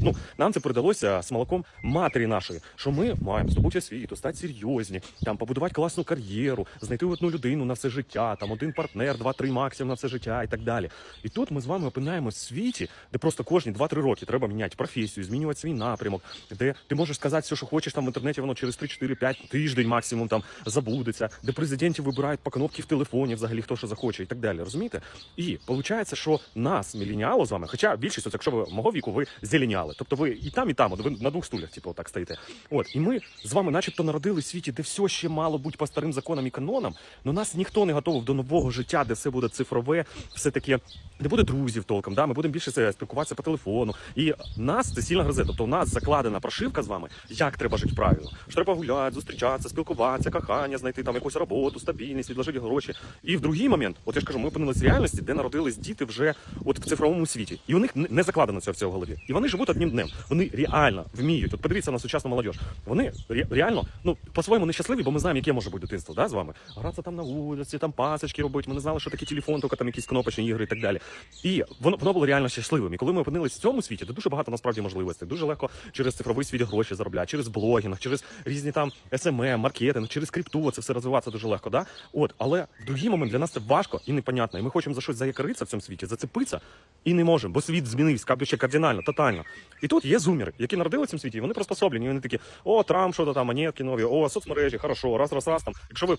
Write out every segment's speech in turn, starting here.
Ну нам це передалося з молоком матері нашої, що ми маємо здобути освіту, стати серйозні, там побудувати класну кар'єру, знайти одну людину на все життя, там один партнер, два-три максимум на все життя і так далі. І тут ми з вами опинаємось в світі, де просто кожні 2-3 роки треба міняти професію, змінювати свій напрямок, де ти можеш сказати все, що хочеш там в інтернеті, воно через 3-4-5 тиждень максимум там забудеться, де президентів вибирають по кнопці в телефоні, взагалі хто що захоче, і так далі. Розумієте? І виходить, що нас мілініало з вами, хоча більшість, от якщо ви мого віку, ви зеленіали. Тобто ви і там, і там, ви на двох стулях, типу, отак стоїте. От і ми з вами, начебто, народили в світі, де все ще мало бути по старим законам і канонам. але нас ніхто не готовий до нового життя, де все буде цифрове, все таке, де буде друзів толком. Да? Ми будемо більше спілкуватися по телефону. І нас це сильно гризе. Тобто, у нас закладена прошивка з вами, як треба жити правильно. Що треба гуляти, зустрічатися, спілкуватися, кохання, знайти там якусь роботу, стабільність, відложити гроші. І в другий момент, от я ж кажу, ми опинилися в реальності, де народились діти вже от в цифровому світі, і у них не закладено це в голові. І вони живуть одним днем. Вони реально вміють. От подивіться на сучасну молодь. Вони ре- реально, ну по-своєму нещасливі, бо ми знаємо, яке може бути дитинство, да, з вами. Гратися там на вулиці, там пасочки робити. Ми не знали, що таке телефон, тільки там якісь кнопочні ігри і так далі. І воно воно було реально щасливим. І коли ми опинилися в цьому світі, де дуже багато насправді можливостей, дуже легко через цифровий світ гроші заробляти, через блогінг, через різні там SMM, маркетинг, через крипту, це все розвиватися дуже легко. Да? От, але в другий момент для нас це важко і непонятно. І ми хочемо за щось заякоритися в цьому світі, зацепитися і не можемо, бо світ змінився кардинально, тотально. І тут є зумери, які народили в цьому світі, і вони приспособлені. і Вони такі: о, Трамп, що то там, монетки нові, о, соцмережі, хорошо, раз, раз, раз там. Якщо ви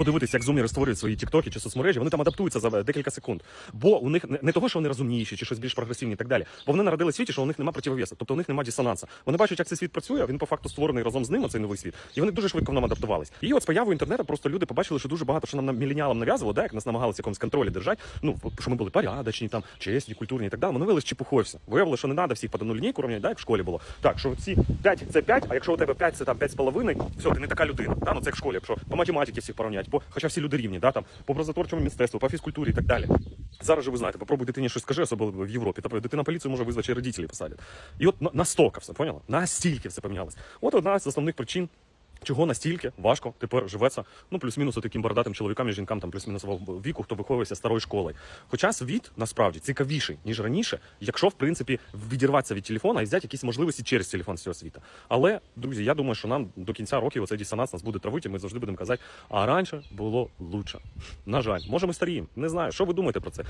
подивитесь, як зумери створюють свої тіктоки чи соцмережі, вони там адаптуються за декілька секунд. Бо у них не, того, що вони розумніші чи щось більш прогресивні і так далі. Бо вони народили світі, що у них немає противовеса, тобто у них немає дисонанса. Вони бачать, як цей світ працює, він по факту створений разом з ним, цей новий світ. І вони дуже швидко в нам адаптувались. І от з появою інтернету просто люди побачили, що дуже багато що нам міленіалам нав'язувало, да, як нас намагалися якомусь контролі держати. Ну, що ми були порядочні, там, чесні, культурні і так далі. Воно виявилось чепухою все. Виявилося, що не треба всіх по одну лінійку рівняти, да, як в школі було. Так, що ці 5 це 5, а якщо у тебе 5 це там 5,5, все, ти не така людина. Да? Ну це як в школі, якщо по математиці всіх порівняти, по, хоча всі люди рівні, да, там, по образотворчому мистецтву, по фізкультурі і так далі. Зараз же ви знаєте, попробуй дитині щось скажи, особливо в Європі. Та дитина поліцію може визвати, чи родителі посадять. І от на- настільки все, поняла? Настільки все помінялось. От одна з основних причин. Чого настільки важко тепер живеться, ну плюс-мінус таким бородатим чоловікам і жінкам, там плюс-мінусового віку, хто виховується старою школою. Хоча світ насправді цікавіший, ніж раніше, якщо в принципі відірватися від телефона і взяти якісь можливості через телефон цього світу. Але, друзі, я думаю, що нам до кінця років оцей дисонанс нас буде травити, ми завжди будемо казати, а раніше було лучше. На жаль, може ми старіємо. Не знаю, що ви думаєте про це.